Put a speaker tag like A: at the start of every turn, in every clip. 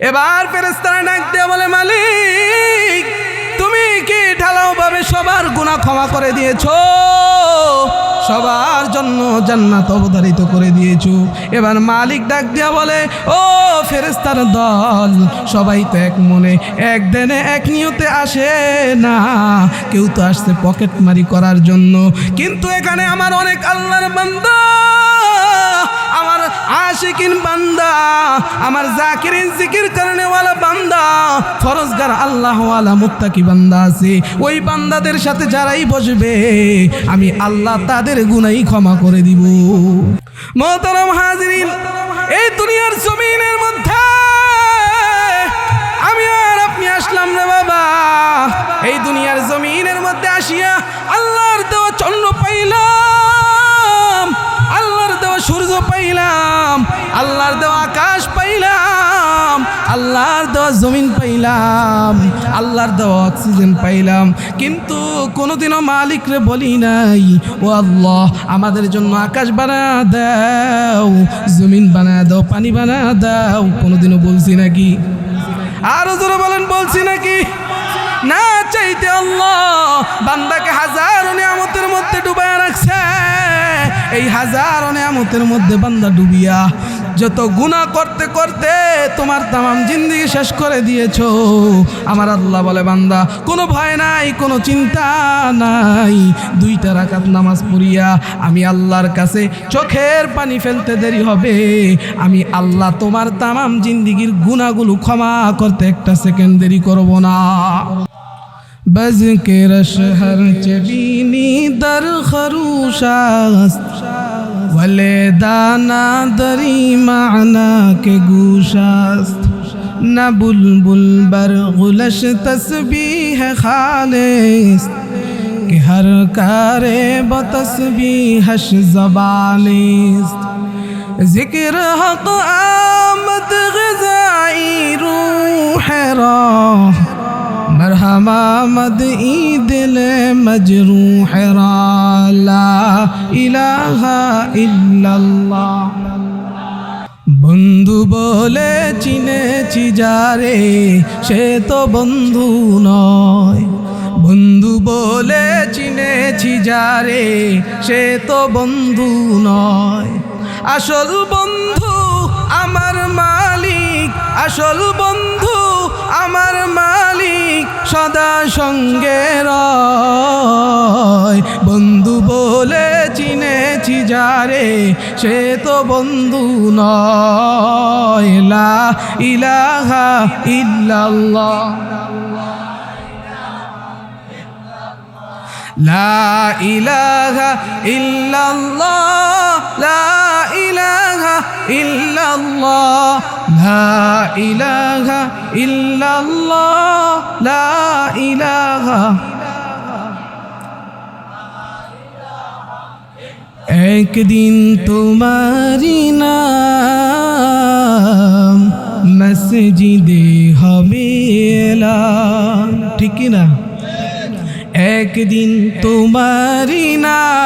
A: এবার ফেরেস্তারা ডাক দিয়ে বলে, মালিক, তুমি কি ঢালাও ভাবে সবার গুণা ক্ষমা করে দিয়েছ? সবার জন্য জান্নাত অবধারিত করে দিয়েছ। এবার মালিক ডাক দিয়া বলে, ও ফেরেস্তার দল, সবাই তো এক মনে, এক দিনে, এক নিয়তে আসে না। কেউ তো আসছে পকেট মারি করার জন্য। কিন্তু এখানে আমার অনেক আল্লাহর বান্দা। আশিকিন বান্দা, আমার জাকিরিন জিকির করনে ওয়ালা বান্দা, ফরজগার আল্লাহ ওয়ালা মুত্তাকি বান্দা আছে। ওই বান্দাদের সাথে যারাই বসবে, আমি আল্লাহ তাদের গুনাই ক্ষমা করে দিব। মোহতারাম হাজিরিন, এই দুনিয়ার জমিনের মধ্যে আমি আর আপনি আসলাম রে বাবা। এই দুনিয়ার জমিনের মধ্যে আসিয়া আল্লাহর দেওয়া চন্দ্র দেওয়া সূর্য পাইলাম, আল্লাহর দেওয়া আকাশ পাইলাম, আল্লাহর দেওয়া জমিন পাইলাম, আল্লাহর দেওয়া অক্সিজেন পাইলাম। কিন্তু কোনোদিনও মালিকরে বলি নাই, ও আল্লাহ, আমাদের জন্য আকাশ বানা দাও, জমিন বানা দাও, পানি বানা দাও, কোনোদিনও বলছি নাকি? আরও জোরে বলেন, বলছি নাকি? না চাইতে আল্লাহ, বান্দাকে হাজারো নিয়ামতের মধ্যে ডুবায় এই হাজার নিয়ামতের মধ্যে বান্দা ডুবিয়া যত গুনাহ করতে করতে তোমার তামাম জিন্দিগি শেষ করে দিয়েছ। আমার আল্লাহ বলে, বান্দা, কোনো ভয় নাই, কোনো চিন্তা নাই। দুইটা রাকাত নামাজ পড়িয়া আমি আল্লাহর কাছে চোখের পানি ফেলতে দেরি হবে। আমি আল্লাহ তোমার তামাম জিন্দিগির গুণাগুলো ক্ষমা করতে একটা সেকেন্ড দেরি করব না। بز کے رش ہر چبینی در خروش است ولی دانا دری معنا کے گوش است نہ بلبل بر غلش تسبیح خالص کہ ہر کارے بتسبیحش زبان است ذکر حق آمد غذائی روح راہ حمامد عید মজরু را বন্ধু বলে চিনেছি যারে, সে তো বন্ধু নয়। বন্ধু বলে চিনেছি যারে, সে তো বন্ধু নয়। আসল বন্ধু আমার মালিক, আসল বন্ধু আমার মালিক। সদা সঙ্গে রয়। বন্ধু বলে চিনেছি যারে, সে তো বন্ধু নয়। ইলাহা ইল্লাল্লাহ। লা ইলাহা ইল্লাল্লাহ। লা ইলাহা ইল্লাল্লাহ, লা ইলাহা ইল্লাল্লাহ, লা একদিন তোমারি নাম মসজিদে হবে ঠিক না একদিন তোমারি নাম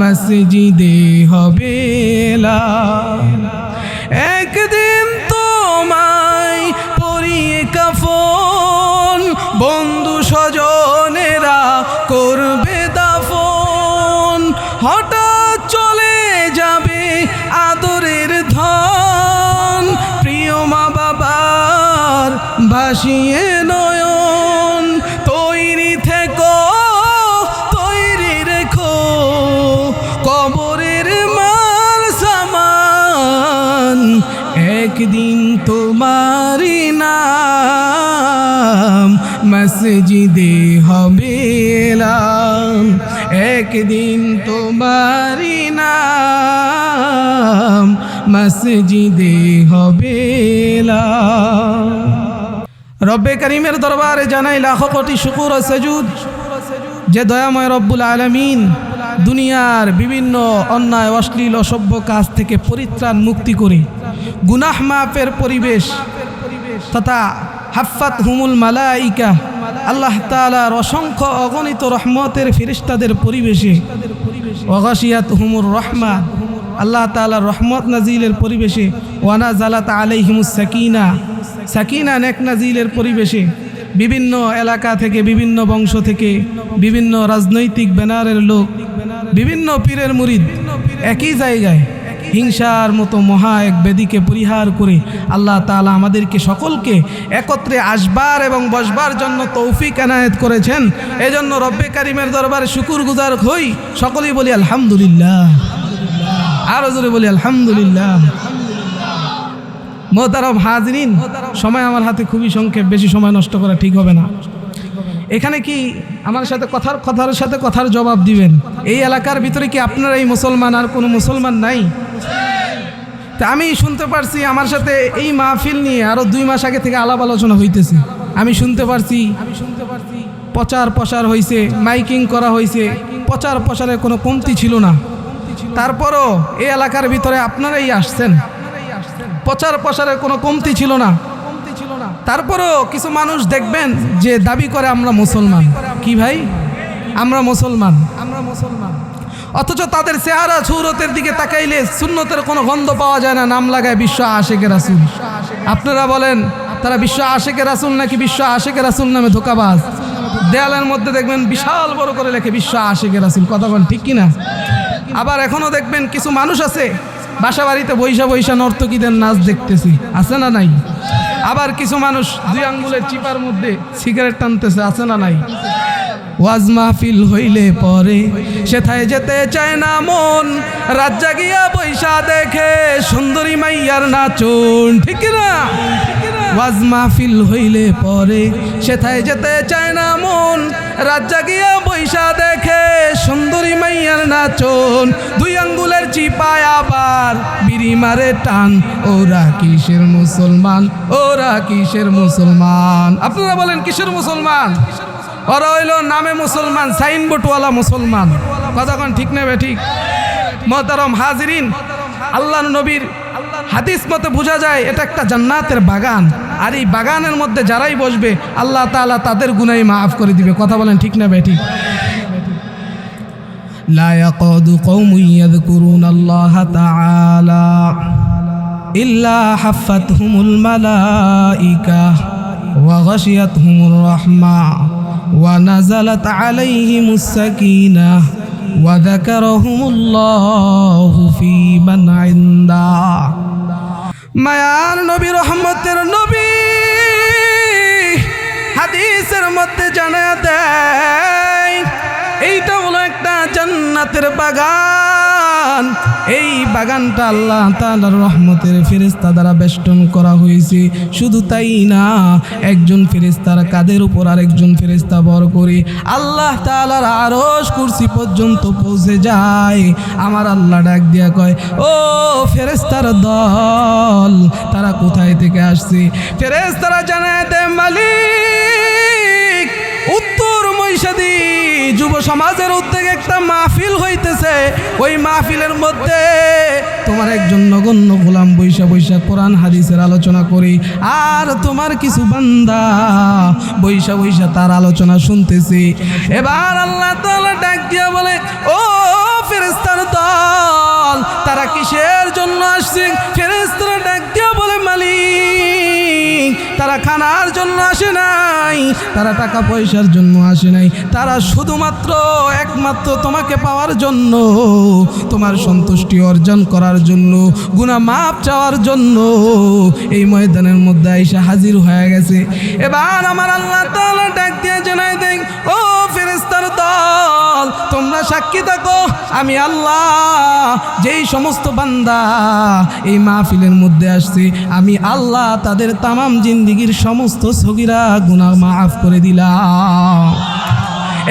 A: মসজিদে হবে এলান। একদিন তোমারি নাম মসজিদে হবে এলান। একদিন তোমারি নাম মসজিদে হবে এলান। রব্বে করিমের দরবারে জানাই লাখো কোটি শুকুর ও সেজুদ যে দয়াময় রব্বুল আলমিন দুনিয়ার বিভিন্ন অন্যায়, অশ্লীল অসভ্য কাজ থেকে পরিত্রাণ মুক্তি করে গুনাহ মাফের পরিবেশ তথা হাফাত হুমুল মালাইকা, আল্লাহ তালার অসংখ্য অগণিত রহমতের ফিরিস্তাদের পরিবেশে ওগাশিয়াত হুমুর রহমা, আল্লাহ তালার রহমত নাজিলের পরিবেশে ওয়ানা জালাত আলাইহিমুস সাকিনা সাকিনা নেক নাজিলের পরিবেশে, বিভিন্ন এলাকা থেকে, বিভিন্ন বংশ থেকে, বিভিন্ন রাজনৈতিক ব্যানারের লোক, বিভিন্ন পীরের মুরিদ, একই জায়গায় হিংসার মতো মহা এক বেদিকে পরিহার করে আল্লাহ তাআলা আমাদেরকে সকলকে একত্রে আসবার এবং বসবার জন্য তৌফিক এনায়েত করেছেন। এজন্য রব্বে কারিমের দরবারে শুকুর গুজার হই। সকলেই বলি আলহামদুলিল্লাহ। আরও জোরে বলি আলহামদুলিল্লাহ। মোহতারম হাজরিন, সময় আমার হাতে খুবই সংক্ষেপ, বেশি সময় নষ্ট করা ঠিক হবে না। এখানে কি আমার সাথে কথার কথার সাথে কথার জবাব দিবেন? এই এলাকার ভিতরে কি আপনারা এই মুসলমান আর কোনো মুসলমান নাই? তা আমি শুনতে পারছি আমার সাথে এই মাহফিল নিয়ে আরও দুই মাস আগে থেকে আলাপ আলোচনা হইতেছে। আমি শুনতে পারছি। আমি শুনতে পারছি প্রচার প্রসার হয়েছে মাইকিং করা হয়েছে প্রচার প্রসারের কোনো কমতি ছিল না। তারপরও এই এলাকার ভিতরে আপনারাই আসছেন। প্রচার প্রসারের কোনো কমতি ছিল না। তারপরও কিছু মানুষ দেখবেন যে দাবি করে আমরা মুসলমান। কি ভাই? আমরা মুসলমান আমরা মুসলমান। অথচ তাদের চেহারা সুরতের দিকে তাকাইলে সুন্নতের কোনো গন্ধ পাওয়া যায় না, নাম লাগায় বিশ্ব আশেকে রাসুল। আপনারা বলেন, তারা বিশ্ব আশেকে রাসুল নাকি বিশ্ব আশেকে রাসুল নামে ধোকাবাজ? দেয়ালের মধ্যে দেখবেন বিশাল বড় করে লেখে বিশ্ব আশেকে রাসুল, কথা বলেন ঠিক কিনা? আবার এখনও দেখবেন কিছু মানুষ আছে বাসা বাড়িতে বৈশা বৈশা নর্তকীদের নাচ দেখতেছি, আছে না নাই? আবার কিছু মানুষ দুই আঙ্গুলের চিপার মধ্যে সিগারেট টানতেছে, আছে না নাই? ওয়াজ মাহফিল হইলে পরে সেথায় যেতে চায় না মন। রাত জাগিয়া বৈশা দেখে সুন্দরী মাইয়ার নাচুন, ঠিক না? ওয়াজ মাহফিল হইলে পরে সেথায় যেতে চায় না মন। রাত জাগিয়া বৈশা দেখে সুন্দরী মাইয়ার নাচন, দুই আঙ্গুলের চিপায় আবার বিড়ি মারে টান। ওরা কিসের মুসলমান? ওরা কিসের মুসলমান? আপনারা বলেন কিসের মুসলমান? ওরা হইল নামে মুসলমান, সাইনবোর্ডওয়ালা মুসলমান। কতক্ষণ ঠিক নেবে ঠিক? মহতারম হাজরিন আল্লাহ নবীর হাদিস মতে বোঝা যায়, এটা একটা জান্নাতের বাগান। আর এই বাগানের মধ্যে যারাই বসবে, আল্লাহ তালা তাদের গুনাই মাফ করে দিবে। কথা বলেন ঠিক নেবে ঠিক? لا يقعد قوم يذكرون الله تعالى إلا حفتهم الملائكة وغشيتهم الرحمة ونزلت عليهم السكينة وذكرهم الله في من عنده মায়ার নবী রহমতের নবী হাদিসের মধ্যে জানা দেয় এইটা হলো একটা জান্নাতের বাগান এই বাগানটা আল্লাহ তাআলার রহমতের ফেরেস্তা দ্বারা বেষ্টন করা হয়েছে। শুধু তাই না, একজন ফেরিস্তার কাদের উপর আরেকজন ফেরেস্তা বর করে আল্লাহ তাআলার আরশ কুরসি পর্যন্ত পৌঁছে যায়। আমার আল্লাহ ডাক দিয়া কয়, ও ফেরেস্তার দল, তারা কোথায় থেকে আসছে? ফেরেস্তারা জানায় মালিক, উত্তর মহিষাদী যুব সমাজের উদ্যোগে একটা মাহফিল হইতেছে। ওই মাহফিলের মধ্যে তোমার একজন নগণ্য গোলাম বৈশা বৈশা কোরআন, হাদিসের আলোচনা করি। আর তোমার কিছু বান্দা বৈশা বৈশা তার আলোচনা শুনতেছি। এবার আল্লাহ তাআলা ডাক দিয়া বলে, ও ফেরেস্তার দল, তারা কিসের জন্য আসছে? ফেরেস্তারা ডাক দিয়া বলে, মালিক তারা খানার জন্য আসে নাই, তারা টাকা পয়সার জন্য আসে নাই। তারা শুধুমাত্র একমাত্র তোমাকে পাওয়ার জন্য, তোমার সন্তুষ্টি অর্জন করার জন্য গুণা মাপ চাওয়ার জন্য এই ময়দানের মধ্যে আইসা হাজির হয়ে গেছে। এবার আমার আল্লাহ তাআলা ডাক দিয়ে জানাই দেন, ও ফেরেস্তার দল, তোমরা সাক্ষী থাকো, আমি আল্লাহ যেই সমস্ত বান্দা এই মাহফিলের মধ্যে আসছে, আমি আল্লাহ তাদের তামাম জিন্দিগির সমস্ত সগিরা গুণা মাফ করে দিলাম।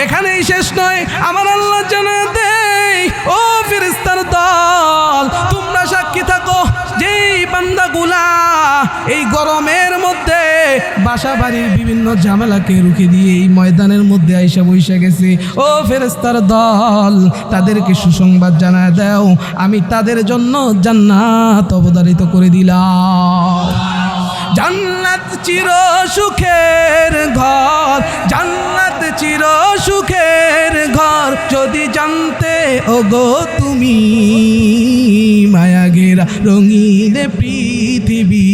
A: এখানেই শেষ নয়, আমার আল্লাহ ও ফেরেস্তার দল, তোমরা সাক্ষী থাকো, যেই বান্দাগুলা এই গরমের মধ্যে বাসা বাড়ির বিভিন্ন ঝামেলাকে রুখে দিয়ে এই ময়দানের মধ্যে আইসা বইসা গেছে, ও ফেরেস্তার দল, তাদেরকে সুসংবাদ জানায় দাও, আমি তাদের জন্য জান্নাত অবধারিত করে দিলাম। জান্নাত চির সুখের ঘর, জান্নাত চির সুখের ঘর। যদি জানতে, ওগো তুমি মায়া ঘেরা রঙিন পৃথিবী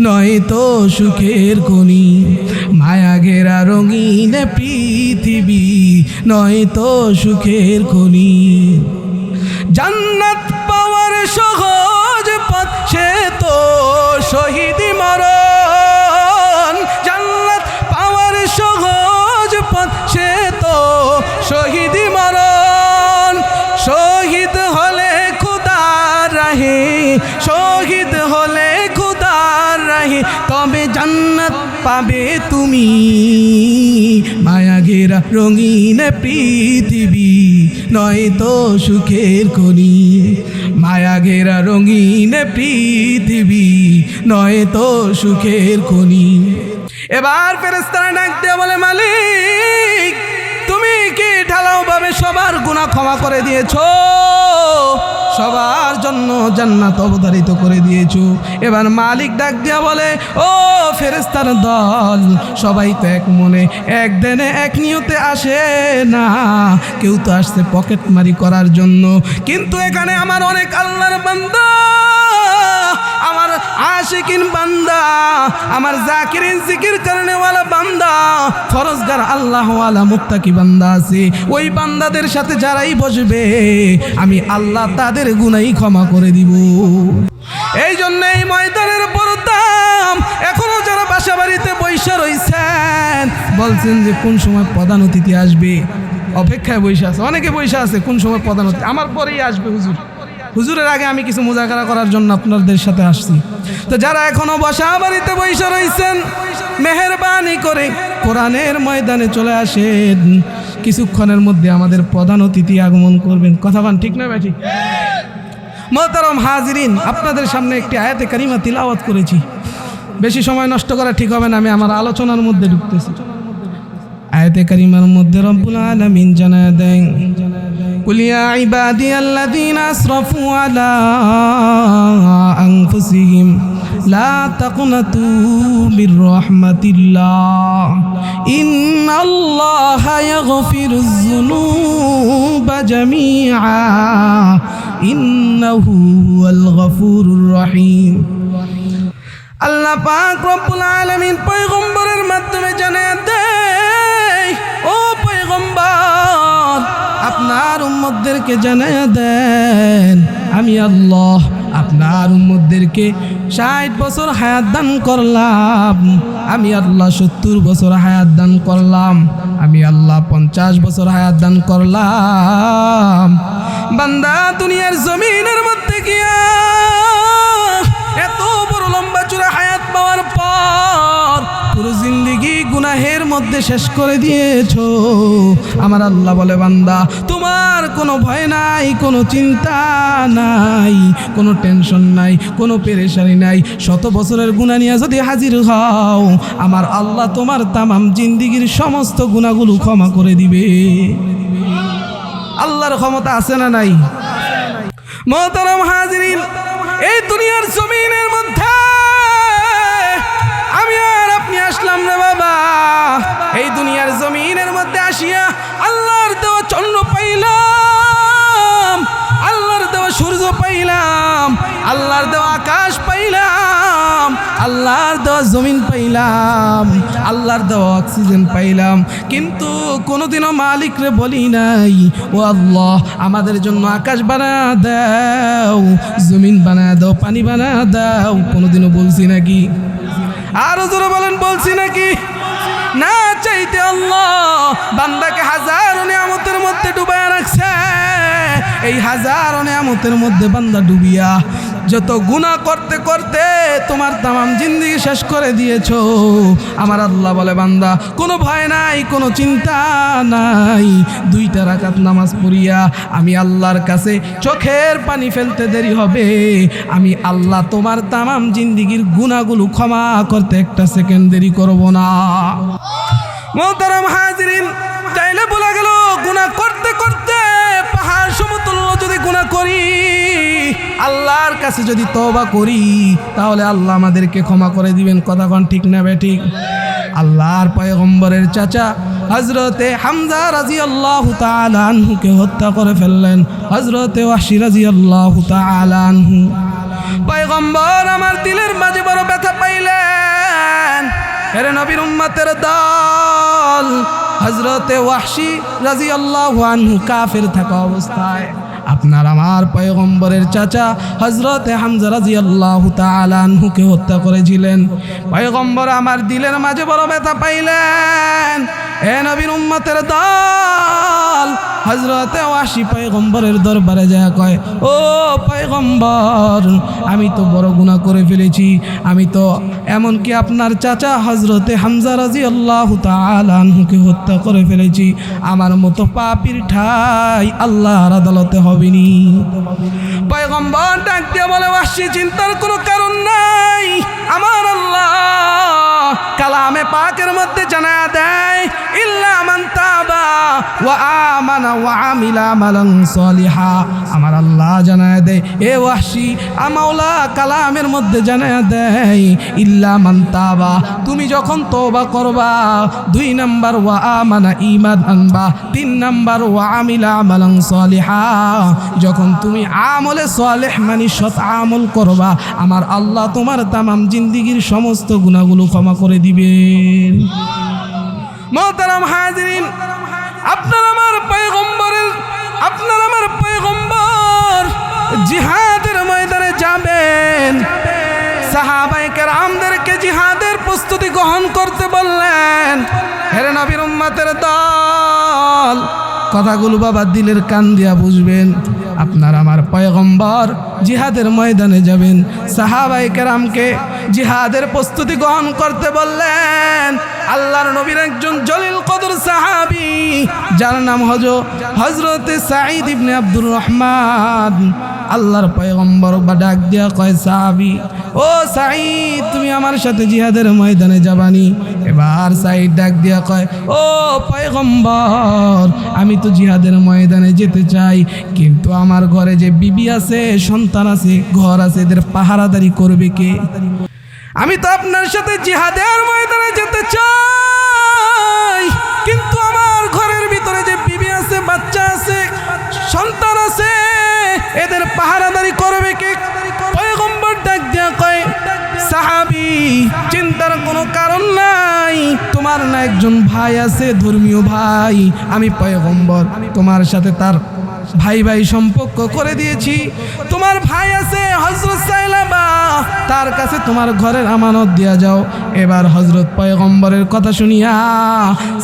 A: নয় তো সুখের কনি মায়া ঘেরা রঙিন পৃথিবী নয় তো সুখের কনি জান্নাত তুমি মায়া ঘেরা রঙিন পৃথিবী, নয় তো সুখের কনি মায়া ঘেরা রঙিন পৃথিবী, নয় তো সুখের কনি এবার ফেরেস্তারা ডাক দিয়ে বলে, মালিক, তুমি কি ঢালাও ভাবে সবার গুণা ক্ষমা করে দিয়েছ? সবার জন্য জান্নাত অবতারিত করে দিয়েছ। এবার মালিক ডাক দিয়া বলে, ও ফেরেস্তার দল, সবাই তো এক মনে, এক দেনে, এক নিয়তে আসে না। কেউ তো আসছে পকেট মারি করার জন্য। কিন্তু এখানে আমার অনেক আল্লাহর বান্দা। আশিকিন বান্দা, আমার জাকিরিন জিকির করনে ওয়ালা বান্দা, ফরজগার আল্লাহ ওয়ালা মুত্তাকি বান্দা আছে। ওই বান্দাদের সাথে যারাই বসবে, আমি আল্লাহ তাদের গুনাই ক্ষমা করে দিব। এই জন্য এই ময়দানের বড় এখনও যারা বাসা বাড়িতে রইছেন, বলছেন যে কোন সময় প্রধান অতিথি আসবে? অপেক্ষায় বৈশা আছে, অনেকে বৈশা আছে, কোন সময় প্রধান অতিথি? আমার পরেই আসবে, হুজুর। হুজুরের আগে আমি কিছু মোজাকারা করার জন্য আপনাদের সাথে আসছি। তো যারা এখনও বসা বাড়িতে বৈশা রয়েছেন মেহরবানি করে কোরআনের ময়দানে চলে আসেন। কিছুক্ষণের মধ্যে আমাদের প্রধান অতিথি আগমন করবেন। কথা বান ঠিক না ব্যাঠি মোহতারম হাজরিন, আপনাদের সামনে একটি আয়াতে কারিমা তিলাওয়াত করেছি। বেশি সময় নষ্ট করা ঠিক হবে না, আমি আমার আলোচনার মধ্যে ঢুকতেছি। আয়াতে কারিমার মধ্যে রব্বুল আলামিন জানায় দেন قل يا عبادي الذين أسرفوا على أنفسهم لا تقنطوا من رحمة الله إن الله يغفر الذنوب جميعا إنه هو الغفور الرحيم আল্লাহ পাক রব্বুল আলামিন পয়গম্বরের মাধ্যমে জানিয়ে দেয় ও পয়গম্বর আপনার উম্মতদেরকে জানিয়ে দেন, আমি আল্লাহ আপনার উম্মতদেরকে ষাট বছর হায়াত দান করলাম, আমি আল্লাহ সত্তর বছর হায়াত দান করলাম, আমি আল্লাহ পঞ্চাশ বছর হায়াত দান করলাম। বান্দা, দুনিয়ার জমিনের মধ্যে গিয়া এত বড় লম্বা চূড়া হায়াত পাওয়ার পর পুরো জিন্দিগি গুনাহের মধ্যে শেষ করে দিয়েছ। আমার আল্লাহ বলে, বান্দা, তোমার কোনো ভয় নাই, কোনো চিন্তা নাই, কোনো টেনশন নাই, কোনো পেরেশানি নাই। শত বছরের গুণা নিয়ে যদি হাজির হও, আমার আল্লাহ তোমার তামাম জিন্দিগির সমস্ত গুণাগুলো ক্ষমা করে দিবে। আল্লাহর ক্ষমতা আছে না নাই? মহতরম হাজরিন, এই দুনিয়ার জমিনের আল্লাহর দেওয়া জমিন পাইলাম, আল্লাহর দেওয়া অক্সিজেন পাইলাম, কিন্তু কোনোদিনও মালিকরে বলি নাই, ও আল্লাহ, আমাদের জন্য আকাশ বানা দাও, জমিন বানা দাও, পানি বানা দাও। কোনোদিনও বলছি নাকি? আরও জোরে বলেন, বলছি নাকি? না চাইতে আল্লাহ, বান্দাকে হাজার নিয়ামতের মধ্যে ডুবায় রাখছে। এই হাজার নিয়ামতের মধ্যে বান্দা ডুবিয়া যত গুনাহ করতে করতে তোমার তামাম জিন্দিগি শেষ করে দিয়েছ। আমার আল্লাহ বলে, বান্দা, কোনো ভয় নাই, কোনো চিন্তা নাই। দুইটা রাকাত নামাজ পড়িয়া আমি আল্লাহর কাছে চোখের পানি ফেলতে দেরি হবে। আমি আল্লাহ তোমার তামাম জিন্দিগির গুণাগুলো ক্ষমা করতে একটা সেকেন্ড দেরি করব না। মোহতারাম হাজিরিন, চাইলে বলা গেল গুণা করতে করতে সমতুল্য যদি গুণা করি, আল্লাহর কাছে যদি তওবা করি, তাহলে আল্লাহ আমাদেরকে ক্ষমা করে দিবেন। কথা কোন ঠিক না বে ঠিক? আল্লাহর পয়গম্বরের চাচা হজরতে হামজা রাজি আল্লাহ তালানহুকে হত্যা করে ফেললেন। হজরতে ওয়াসি রাজি আল্লাহ তালানহু পয়গম্বর আমার দিলের মাঝে বড় ব্যথা পাইলেন। এরে নবীর উম্মতের দল হজরতে ওয়াসি রাজি আল্লাহ কাফের থাকা অবস্থায়। আপনার আমার পয়গম্বরের চাচা হজরতে হামজা রাজি আল্লাহ তালানহুকে হত্যা করেছিলেন। পয়গম্বর আমার দিলের মাঝে বড় ব্যথা পাইলেন। এ নবীন উম্মতের দল হজরতে ওয়াসি পয়গম্বরের দরবারে যায় কয়, ও পয়গম্বর, আমি তো বড় গুণা করে ফেলেছি। আমি তো এমনকি আপনার চাচা হজরতে হামজা রাজি আল্লাহ তালানহুকে হত্যা করে ফেলেছি। আমার মতো পাপির ঠাই আল্লাহর আদালতে হবেনি। পয়গম্বর ডাক দিয়ে বলে, ওয়াসি, চিন্তার কোনো কারণ নাই। আমার আল্লাহ কালামে পাকের মধ্যে জানা দেয়, ইল্লা মান তাবা ওয়া আমানা ওয়া আমিলা আমালান সলিহা। আমার আল্লাহ জানায় দেয়, এ ওয়াসি আমাওলা কালামের মধ্যে জানায় দেয়, ইল্লা মান তাবা, তুমি যখন তওবা করবা, দুই নাম্বার ওয়া আমানা ঈমান আনবা, তিন নাম্বার ওয়া আমিলা আমালান সলিহা। যখন তুমি আমলে সলেহ মানে সৎ আমল করবা, আমার আল্লাহ তোমার তামাম জিন্দিগির সমস্ত গুণাগুলো ক্ষমা করে দিবেন। মহতারাম হাজরিন, আপনার আমার পয়গম্বরের, আপনার আমার পয়গম্বর জিহাদের ময়দানে যাবেন। সাহাবাইকার রামদেরকে জিহাদের প্রস্তুতি গ্রহণ করতে বললেন হেরে নবীর উম্মাতের দল কথাগুলো বাবা দিলের কান দিয়া বুঝবেন। আপনার আমার পয়গম্বর জিহাদের ময়দানে যাবেন। সাহাবাই কেরামকে জিহাদের প্রস্তুতি গ্রহণ করতে বললেন। আল্লাহর নবীর একজন জলিল কদর যার নাম হজ হজরতে সাঈদ ইবনে আব্দুর রহমান। আল্লাহর পয়গম্বর বা ডাক দিয়া কয়, সাহাবি, ও সাঈদ, তুমি আমার সাথে জিহাদের ময়দানে যাবানি? এবার সাঈদ ডাক দিয়া কয়, ও পয়গম্বর, আমি তো জিহাদের ময়দানে যেতে চাই, কিন্তু আমার ঘরে যে বিবি আছে, সন্তান আছে, ঘর আছে, এদের পাহারাদারি করবে কে? আমি তো আপনার সাথে জিহাদের ময়দানে যেতে চাই, কিন্তু বাচ্চা আছে, সন্তান আছে, এদের পাহারাদারি করবে কে? পয়গম্বর ডাক দেয়া কয়, সাহাবি, চিন্তার কোনো কারণ নাই। তোমার না একজন ভাই আছে, ধর্মীয় ভাই। আমি পয়গম্বর, তোমার সাথে তার ভাই ভাই সম্পর্ক করে দিয়েছি। তোমার ভাই আছে হজরত সাইলাবা তার কাছে তোমার ঘরের আমানত দিয়া যাও। এবার হজরত পয়গম্বরের কথা শুনিয়া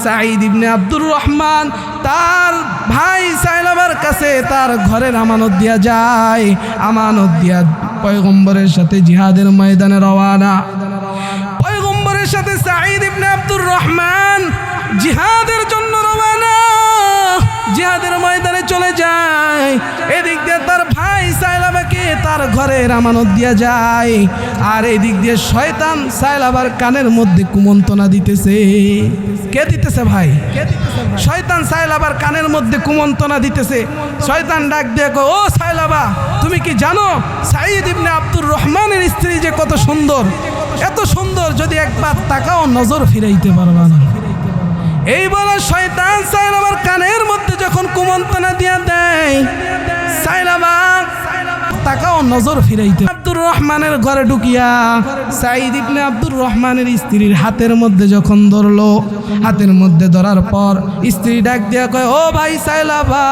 A: সাঈদ ইবনে আব্দুর রহমান তার ভাই সাইলাবার কাছে তার ঘরের আমানত দিয়া যায়। আমানত দিয়া পয়গম্বরের সাথে জিহাদের ময়দানে রওয়ানা। পয়গম্বরের সাথে সাঈদ ইবনে আব্দুর রহমান জিহাদের জন্য রওয়ানা। জিহাদের ময়দানে চলে যায়। এদিক দিয়ে তার ভাই সাইলাবাকে তার ঘরের আমানত দিয়া যায়। আর এদিক দিয়ে শয়তান সাইলাবার কানের মধ্যে কুমন্তনা দিতেছে। কে দিতেছে ভাই? শয়তান সাইলাবার কানের মধ্যে কুমন্তনা দিতেছে। শয়তান ডাক দিয়ে ও সাইলাবা তুমি কি জানো সাইদ ইবনে আব্দুর রহমানের স্ত্রী যে কত সুন্দর? এত সুন্দর যদি একবার তাকাও নজর ফিরাইতে পারবা না। এই বলে শয়তান সাইলাবার কানের মধ্যে যখন কুমন্তনা দিয়া দেয় সাইলাবা তাকাও নজর ফিরাইতে। আব্দুর রহমানের ঘরে ঢুকিয়া সাইদ ইবনে আব্দুর রহমানের স্ত্রীর হাতের মধ্যে যখন ধরলো, হাতের মধ্যে ধরার পর স্ত্রী ডাক দিয়া কয়, ও ভাই সাইলাবা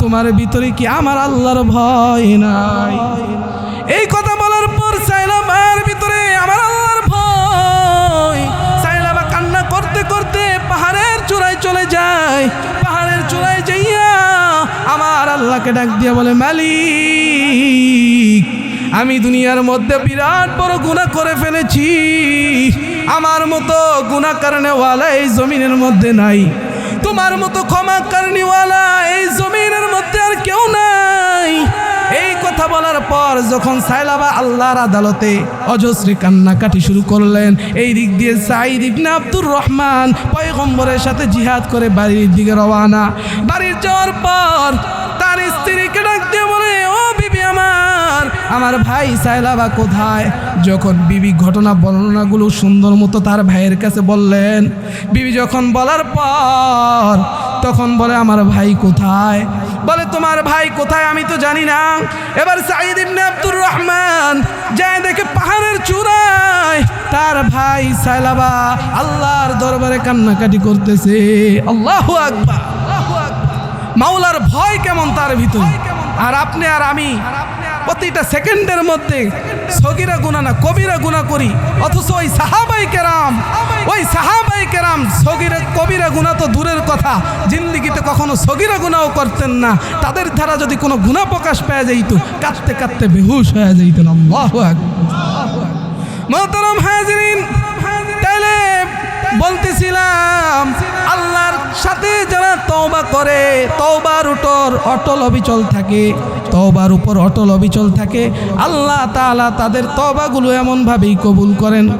A: তোমার ভিতরে কি আমার আল্লাহর ভয় নাই? এই কথা বলার যায়, পাহাড়ের চূড়ায় যাইয়া আমার আল্লাহকে ডাক দিয়া বলে, মালিক, আমি দুনিয়ার মধ্যে বিরাট বড় গুণা করে ফেলেছি। আমার মতো গুনাহ কারণেওয়ালা এই জমিনের মধ্যে নাই। তোমার মতো ক্ষমা কারণীওয়ালা এই জমিনের মধ্যে আর কেউ নাই। কথা বলার পর যখন সাইলাবা আল্লাহর আদালতে অজস্রী কান্নাকাটি শুরু করলেন, এই দিক দিয়ে সাইদ ইবনে আব্দুর রহমান পয়গম্বরের সাথে জিহাদ করে বাড়ির দিকে রওয়ানা। বাড়ির যাওয়ার পর তার স্ত্রীকে ডাক দিয়ে বলে, ও বিবি আমার আমার ভাই সাইলাবা কোথায়? যখন বিবি ঘটনা বর্ণনাগুলো সুন্দর মতো তার ভাইয়ের কাছে বললেন, বিবি যখন বলার পর তখন বলে, আমার ভাই কোথায়? বলে, তোমার ভাই কোথায় আমি তো জানি না। এবার সাইদ ইবনে আব্দুর রহমান যায় দেখে পাহাড়ের চূড়ায় তার ভাই সাইলাবা আল্লাহর দরবারে কান্নাকাটি করতেছে। আল্লাহু আকবার আল্লাহু আকবার। মাওলার ভয় কেমন তার ভিতর? আর আপনি আর আমি প্রতিটা সেকেন্ডের মধ্যে সগিরা গুণা না, কবিরা গুণা করি। অথচ ওই সাহাবাই কেরাম, ওই সাহাবাই কেরাম সগিরা, কবিরা গুণা তো দূরের কথা। জিন্দিগিতে কখনো সগিরা গুণাও করতেন না। তাদের দ্বারা যদি কোনো গুণা প্রকাশ পেয়ে যাইত, কাঁদতে কাঁদতে বেহুশ হয়ে যাইতেন। আল্লাহু মোহতারাম হাজরিন বলতেছিলাম আল্লাহর সাথে যারা তওবা করে, তওবার উপর অটল অবিচল থাকে, তওবার উপর অটল অবিচল থাকে, আল্লাহ তাআলা তাদের তওবাগুলো এমনভাবেই কবুল করেন।